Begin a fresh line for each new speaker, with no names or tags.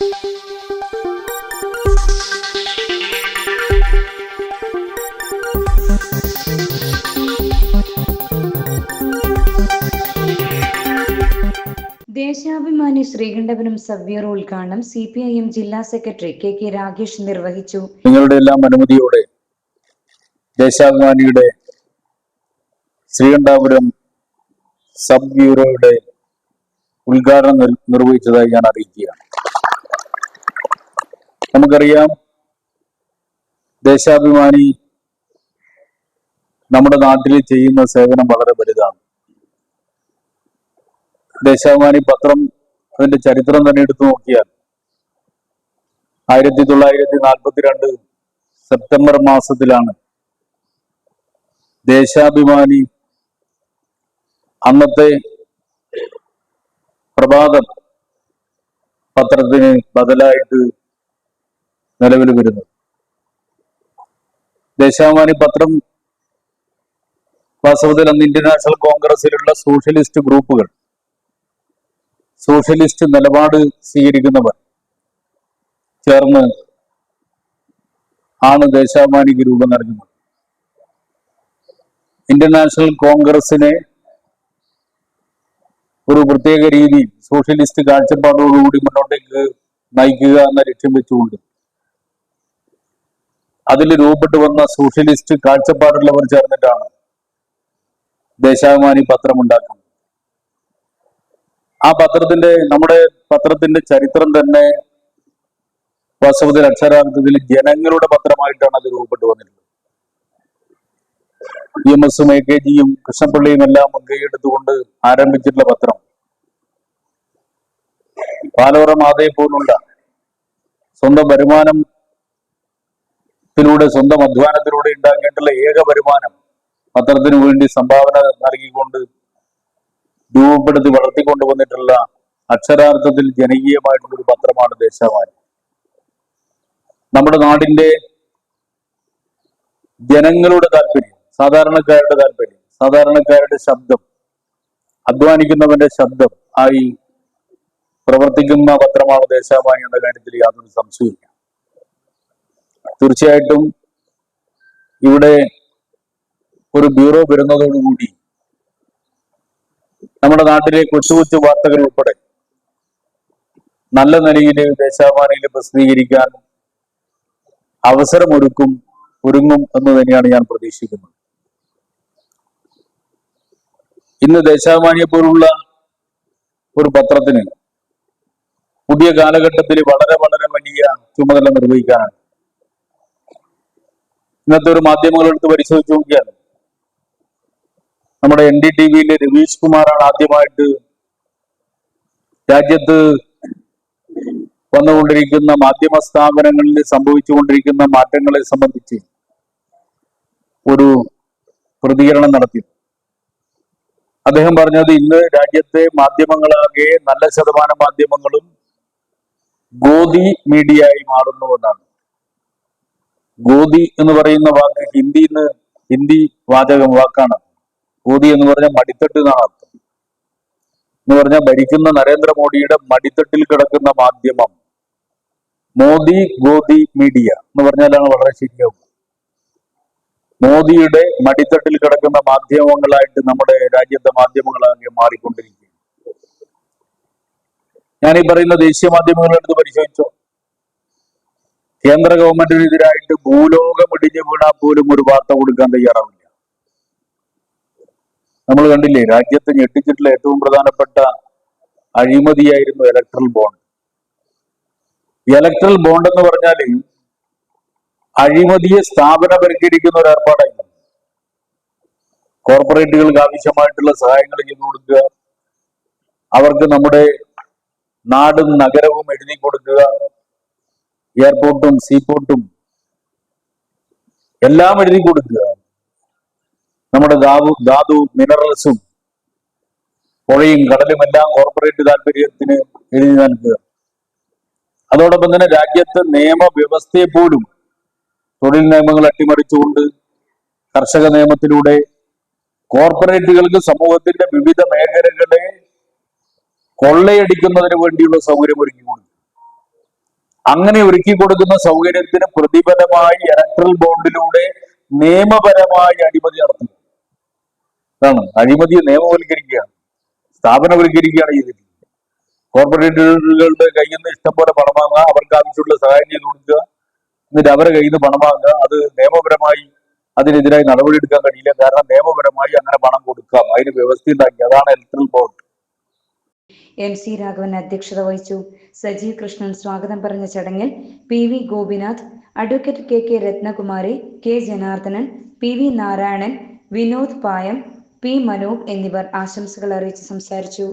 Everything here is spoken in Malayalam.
ദേശാഭിമാനി ശ്രീകണ്ഠപുരം സവ്യർ ഉദ്ഘാടനം സി പി ഐ എം ജില്ലാ സെക്രട്ടറി കെ കെ രാഗേഷ് നിർവഹിച്ചു.
നിങ്ങളുടെ എല്ലാം അനുമതിയോടെ ദേശാഭിമാനിയുടെ ശ്രീകണ്ഠാപുരം സബ് ബ്യൂറോയുടെ ഉദ്ഘാടനം നിർവഹിച്ചതായി ഞാൻ അറിയിക്കുകയാണ്. നമുക്കറിയാം ദേശാഭിമാനി നമ്മുടെ നാട്ടിൽ ചെയ്യുന്ന സേവനം വളരെ വലുതാണ്. ദേശാഭിമാനി പത്രം അതിന്റെ ചരിത്രം തന്നെ എടുത്തു നോക്കിയാൽ ആയിരത്തി തൊള്ളായിരത്തി നാൽപ്പത്തിരണ്ട് സെപ്റ്റംബർ മാസത്തിലാണ് ദേശാഭിമാനി അന്നത്തെ പ്രഭാതം പത്രത്തിന് ബദലായിട്ട് നിലവിൽ വരുന്നത്. ദേശാഭിമാനി പത്രം വാസ്തവത്തിൽ അന്ന് ഇന്ത്യൻ നാഷണൽ കോൺഗ്രസിലുള്ള സോഷ്യലിസ്റ്റ് ഗ്രൂപ്പുകൾ സോഷ്യലിസ്റ്റ് നിലപാട് സ്വീകരിക്കുന്നവർ ചേർന്ന് ആണ് ദേശാഭിമാനിക്ക് രൂപം നൽകുന്നത്. ഇന്ത്യൻ നാഷണൽ കോൺഗ്രസിനെ ഒരു പ്രത്യേക രീതി സോഷ്യലിസ്റ്റ് കാഴ്ചപ്പാടോടുകൂടി മുന്നോട്ടേക്ക് നയിക്കുക എന്ന ലക്ഷ്യം വെച്ചുകൊണ്ട് അതിൽ രൂപപ്പെട്ടു വന്ന സോഷ്യലിസ്റ്റ് കാഴ്ചപ്പാടുള്ളവർ ചേർന്നിട്ടാണ് ദേശാഭിമാനി പത്രം ഉണ്ടാക്കുന്നത്. ആ പത്രത്തിന്റെ നമ്മുടെ പത്രത്തിന്റെ ചരിത്രം തന്നെ വാസ്തവത്തിൽ അക്ഷരാർത്ഥത്തിൽ ജനങ്ങളുടെ പത്രമായിട്ടാണ് അത് രൂപപ്പെട്ടു വന്നിട്ടുള്ളത്. ഇ എം എസും എ കെ ജിയും കൃഷ്ണപ്പള്ളിയും എല്ലാം മുൻകൈയെടുത്തുകൊണ്ട് ആരംഭിച്ചിട്ടുള്ള പത്രം. പാലോറ മാതയെ പോലുള്ള സ്വന്തം വരുമാനത്തിലൂടെ സ്വന്തം അധ്വാനത്തിലൂടെ ഉണ്ടാക്കിയിട്ടുള്ള ഏക വരുമാനം പത്രത്തിനു വേണ്ടി സംഭാവന നൽകിക്കൊണ്ട് രൂപപ്പെടുത്തി വളർത്തിക്കൊണ്ടു വന്നിട്ടുള്ള അക്ഷരാർത്ഥത്തിൽ ജനകീയമായിട്ടുള്ള ഒരു പത്രമാണ് ദേശാവാനി നമ്മുടെ നാടിന്റെ ജനങ്ങളുടെ താല്പര്യം സാധാരണക്കാരുടെ താല്പര്യം സാധാരണക്കാരുടെ ശബ്ദം അധ്വാനിക്കുന്നവന്റെ ശബ്ദം ആയി പ്രവർത്തിക്കുന്ന പത്രമാണ് ദേശാവാനി എന്ന കാര്യത്തിൽ യാതൊരു സംശയമില്ല തീർച്ചയായിട്ടും ഇവിടെ ഒരു ബ്യൂറോ വരുന്നതോടുകൂടി നമ്മുടെ നാട്ടിലെ കൊച്ചു കൊച്ചു വാർത്തകൾ ഉൾപ്പെടെ നല്ല നിലയിൽ ദേശാഭിമാനിയിൽ പ്രസിദ്ധീകരിക്കാൻ അവസരമൊരുക്കും ഒരുങ്ങും എന്ന് തന്നെയാണ് ഞാൻ പ്രതീക്ഷിക്കുന്നത്. ഇന്ന് ദേശാഭിമാനിയെ പോലുള്ള ഒരു പത്രത്തിന് പുതിയ കാലഘട്ടത്തിൽ വളരെ വളരെ വലിയ ചുമതല നിർവഹിക്കാനാണ് ഇന്നത്തെ ഒരു മാധ്യമങ്ങൾ എടുത്ത് പരിശോധിച്ച് നോക്കിയാണ് നമ്മുടെ എൻ ഡി ടി വിയിലെ രവീഷ് കുമാറാണ് ആദ്യമായിട്ട് രാജ്യത്ത് വന്നുകൊണ്ടിരിക്കുന്ന മാധ്യമ സ്ഥാപനങ്ങളിൽ സംഭവിച്ചുകൊണ്ടിരിക്കുന്ന മാറ്റങ്ങളെ സംബന്ധിച്ച് ഒരു പ്രതികരണം നടത്തി. അദ്ദേഹം പറഞ്ഞത് ഇന്ന് രാജ്യത്തെ മാധ്യമങ്ങളാകെ നല്ല ശതമാനം മാധ്യമങ്ങളും ഗോതി മീഡിയ ആയി ഗോദി എന്ന് പറയുന്ന വാക്ക് ഹിന്ദിന്ന് ഹിന്ദി വാചകം വാക്കാണ്. ഗോതി എന്ന് പറഞ്ഞാൽ മടിത്തട്ട് എന്നാണ് അർത്ഥം. എന്ന് പറഞ്ഞാൽ ഭരിക്കുന്ന നരേന്ദ്രമോദിയുടെ മടിത്തട്ടിൽ കിടക്കുന്ന മാധ്യമം. മോദി ഗോതി മീഡിയ എന്ന് പറഞ്ഞാലാണ് വളരെ ശരിയാവും. മോദിയുടെ മടിത്തട്ടിൽ കിടക്കുന്ന മാധ്യമങ്ങളായിട്ട് നമ്മുടെ രാജ്യത്തെ മാധ്യമങ്ങളാകെ മാറിക്കൊണ്ടിരിക്കുകയാണ്. ഞാൻ ഈ പറയുന്ന ദേശീയ മാധ്യമങ്ങളെടുത്ത് പരിശോധിച്ചോ? കേന്ദ്ര ഗവൺമെന്റിനെതിരായിട്ട് ഭൂലോകം ഇടിഞ്ഞു വീണാൽ പോലും ഒരു വാർത്ത കൊടുക്കാൻ തയ്യാറാവില്ല. നമ്മൾ കണ്ടില്ലേ രാജ്യത്ത് ഞെട്ടിച്ചിട്ടുള്ള ഏറ്റവും പ്രധാനപ്പെട്ട അഴിമതിയായിരുന്നു ഇലക്ട്രൽ ബോണ്ട് ഇലക്ട്രൽ ബോണ്ട് എന്ന് പറഞ്ഞാൽ അഴിമതിയെ സ്ഥാപനവൽക്കരിക്കുന്ന ഒരു ഏർപ്പാടായിരുന്നു. കോർപ്പറേറ്റുകൾക്ക് ആവശ്യമായിട്ടുള്ള സഹായങ്ങൾ ചെയ്തു കൊടുക്കുക അവർക്ക് നമ്മുടെ നാടും നഗരവും എഴുതി കൊടുക്കുക എയർപോർട്ടും സീപോർട്ടും എല്ലാം എഴുതി കൊടുക്കുക. നമ്മുടെ ധാതു ധാതു മിനറൽസും പുഴയും കടലും എല്ലാം കോർപ്പറേറ്റ് താല്പര്യത്തിന് എഴുതി നൽകുക. അതോടൊപ്പം തന്നെ രാജ്യത്ത് നിയമവ്യവസ്ഥയെ പോലും തൊഴിൽ നിയമങ്ങൾ അട്ടിമറിച്ചുകൊണ്ട് കർഷക നിയമത്തിലൂടെ കോർപ്പറേറ്റുകൾക്ക് സമൂഹത്തിന്റെ വിവിധ മേഖലകളെ കൊള്ളയടിക്കുന്നതിന് വേണ്ടിയുള്ള സൗകര്യം ഒരുക്കി കൊടുക്കും അങ്ങനെ ഒരുക്കി കൊടുക്കുന്ന സൗകര്യത്തിന് പ്രതിഫലമായി ഇലക്ട്രൽ ബോണ്ടിലൂടെ നിയമപരമായി അഴിമതി നടത്തുക അതാണ് അഴിമതി നിയമവൽക്കരിക്കുകയാണ്. സ്ഥാപനവൽക്കരിക്കുകയാണ് രീതി കോർപ്പറേറ്റുകളുടെ കയ്യിൽ നിന്ന് ഇഷ്ടംപോലെ പണം വാങ്ങുക അവർക്ക് ആവശ്യമുള്ള സഹായം ചെയ്തു കൊടുക്കുക എന്നിട്ട് അവരെ കയ്യിൽ നിന്ന് പണം വാങ്ങുക അത് നിയമപരമായി അതിനെതിരായി നടപടിയെടുക്കാൻ കഴിയില്ല. കാരണം നിയമപരമായി അങ്ങനെ പണം കൊടുക്കാം. അതിന് വ്യവസ്ഥ ഉണ്ടാക്കി അതാണ് electoral bond
M C Raghavan അധ്യക്ഷത വഹിച്ചു. സജീവ് കൃഷ്ണൻ സ്വാഗതം പറഞ്ഞ ചടങ്ങിൽ P V Gopinath advocate K K Rathnakumari K Janardhanan P V Narayanan Vinod Payam P Manob എന്നിവർ ആശംസകൾ അറിയിച്ച് സംസാരിച്ചു.